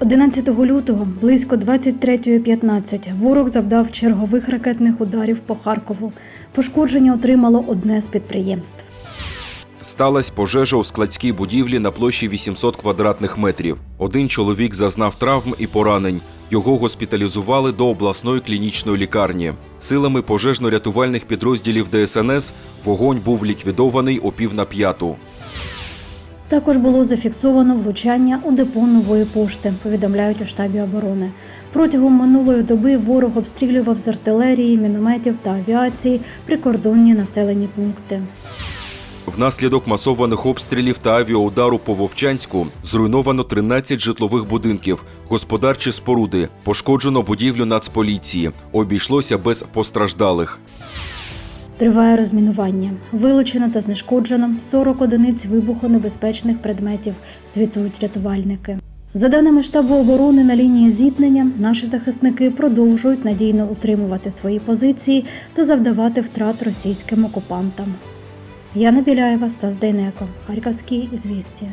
11 лютого близько 23.15 ворог завдав чергових ракетних ударів по Харкову. Пошкодження отримало одне з підприємств. Сталась пожежа у складській будівлі на площі 800 квадратних метрів. Один чоловік зазнав травм і поранень. Його госпіталізували до обласної клінічної лікарні. Силами пожежно-рятувальних підрозділів ДСНС вогонь був ліквідований о пів на п'яту. Також було зафіксовано влучання у депо нової пошти, повідомляють у штабі оборони. Протягом минулої доби ворог обстрілював з артилерії, мінометів та авіації прикордонні населені пункти. Внаслідок масованих обстрілів та авіаудару по Вовчанську зруйновано 13 житлових будинків, господарчі споруди, пошкоджено будівлю Нацполіції. Обійшлося без постраждалих. Триває розмінування. Вилучено та знешкоджено 40 одиниць вибухонебезпечних предметів, звітують рятувальники. За даними штабу оборони на лінії зіткнення, наші захисники продовжують надійно утримувати свої позиції та завдавати втрат російським окупантам. Яна Біляєва, Стас Дейнеко, Харківські ізвістія.